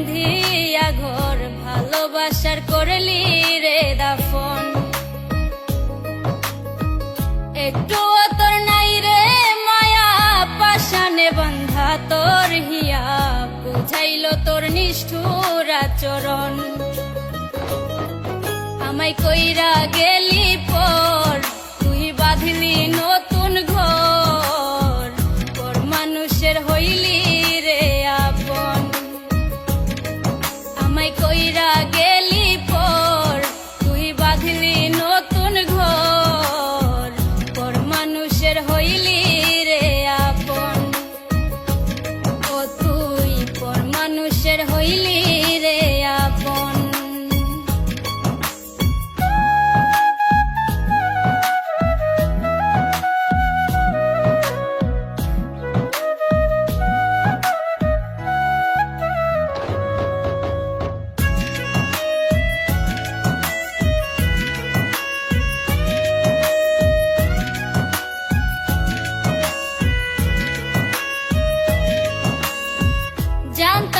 বান্ধিয়া ঘর, ভালোবাসার করলি রে দাফন। একটু তোর নাই রে মায়া পাশানে বন্ধা তোর হিয়া, বুঝাইল তোর নিষ্ঠুর আচরণ। আমায় কইরা গেলি পর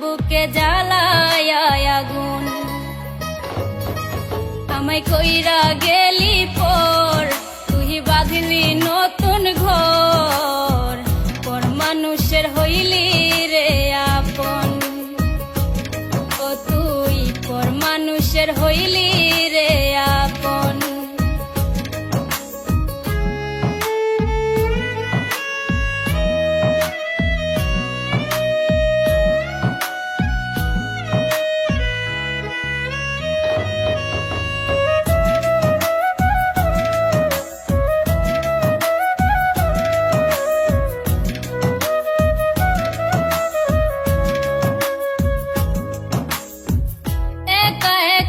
বুকে জ্বালায় আগুন। আমায় কইরা গেলি পর, তুই বাঁধলি নতুন ঘর। পর মানুষের হইলি রে আপন। ও তুই পর মানুষের হইলি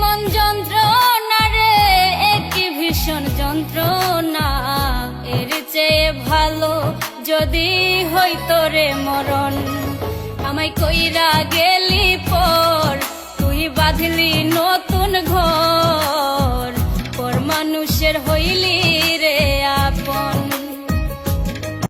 মন যন্ত্রণা রে একটি ভীষণ যন্ত্রণা। এর চেয়ে ভালো যদি হইতো রে মরণ। আমায় কইরা গেলি পর, তুই বাঁধলি নতুন ঘর।